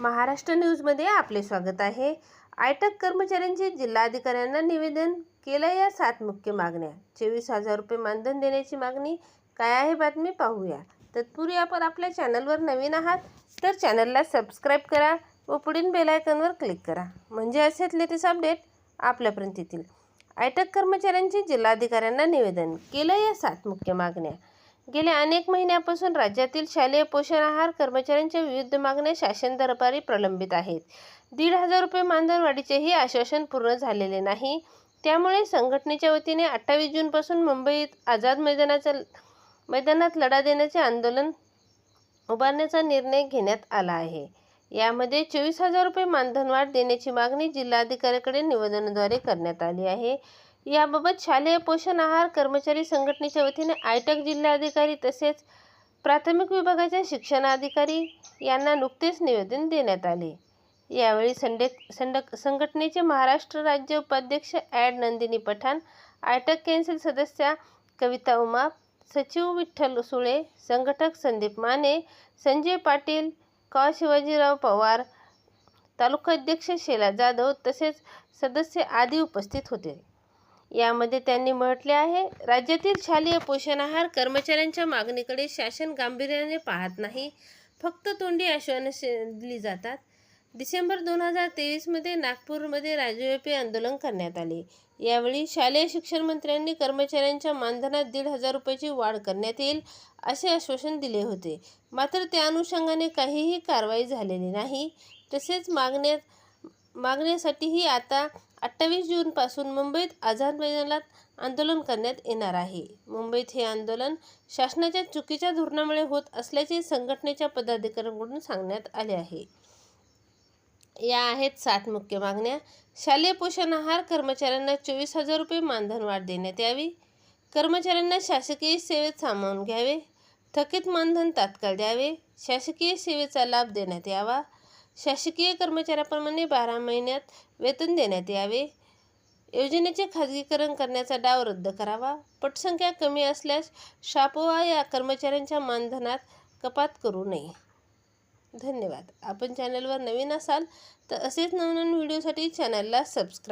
महाराष्ट्र न्यूजमध्ये आपले स्वागत आहे. आयटक कर्मचाऱ्यांचे जिल्हाधिकाऱ्यांना निवेदन केलं या सात मुख्य मागण्या. चोवीस हजार रुपये मानधन देण्याची मागणी काय आहे बातमी पाहूया. तत्पूर्वी आपण आपल्या चॅनलवर नवीन आहात तर चॅनलला सबस्क्राईब करा व पुढील बेलायकनवर क्लिक करा. म्हणजे असेच लेटेस्ट अपडेट आपल्यापर्यंत येतील. आयटक कर्मचाऱ्यांचे जिल्हाधिकाऱ्यांना निवेदन केलं या सात मुख्य मागण्या. गेल्या अनेक महिन्यापासून राज्यातील शालेय पोषण आहार कर्मचाऱ्यांच्या विविध मागण्या शासन दरबारी प्रलंबित आहेत. दीड हजार रुपये मानधन वाढीचेही आश्वासन पूर्ण झालेले नाही. त्यामुळे संघटनेच्या वतीने अठ्ठावीस जूनपासून मुंबईत आझाद मैदानाचा मैदानात लढा देण्याचे आंदोलन उभारण्याचा निर्णय घेण्यात आला आहे. यामध्ये चोवीस हजार रुपये मानधन वाढ देण्याची मागणी जिल्हाधिकाऱ्याकडे निवेदनाद्वारे करण्यात आली आहे. याबाबत शालेय पोषण आहार कर्मचारी संघटनेच्या वतीने आयटक जिल्हाधिकारी तसेच प्राथमिक विभागाच्या शिक्षणाधिकारी यांना नुकतेच निवेदन देण्यात आले. यावेळी संडे संडक संघटनेचे महाराष्ट्र राज्य उपाध्यक्ष ॲड नंदिनी पठाण आयटक कॅन्सिल सदस्या कविता उमा सचिव विठ्ठल सुळे संघटक संदीप माने संजय पाटील कॉ. शिवाजीराव पवार तालुकाध्यक्ष शेला जाधव तसेच सदस्य आदी उपस्थित होते. यामध्ये त्यांनी म्हटले आहे राज्यातील शालेय पोषण आहार कर्मचाऱ्यांच्या मागणीकडे शासन गांभीर्याने पाहत नाही. फक्त तोंडी आश्वासनं दिली जातात. डिसेंबर दोन हजार तेवीसमध्ये नागपूरमध्ये राज्यव्यापी आंदोलन करण्यात आले. यावेळी शालेय शिक्षण मंत्र्यांनी कर्मचाऱ्यांच्या मानधनात दीड हजार रुपयाची वाढ करण्यात येईल असे आश्वासन दिले होते. मात्र त्या अनुषंगाने काहीही कारवाई झालेली नाही. तसेच मागण्यात मागण्यासाठीही आता अठ्ठावीस जूनपासून मुंबईत आझाद मैदानात आंदोलन करण्यात येणार आहे. मुंबईत हे आंदोलन शासनाच्या चुकीच्या धोरणामुळे होत असल्याचे संघटनेच्या पदाधिकाऱ्यांकडून सांगण्यात आले आहे. या आहेत सात मुख्य मागण्या. शालेय पोषण आहार कर्मचाऱ्यांना चोवीस हजार रुपये मानधन वाढ देण्यात यावी. कर्मचाऱ्यांना शासकीय सेवेत सामावून घ्यावे. थकीत मानधन तात्काळ द्यावे. शासकीय सेवेचा लाभ देण्यात यावा. शासकीय कर्मचाऱ्याप्रमाणे बारा महिन्यात वेतन देण्यात यावे. योजनेचे खाजगीकरण करण्याचा डाव रद्द करावा. पटसंख्या कमी असल्यास शापोवा या कर्मचाऱ्यांच्या मानधनात कपात करू नये. धन्यवाद. आपण चॅनलवर नवीन असाल तर असेच नवनवीन व्हिडिओसाठी चॅनलला सबस्क्राईब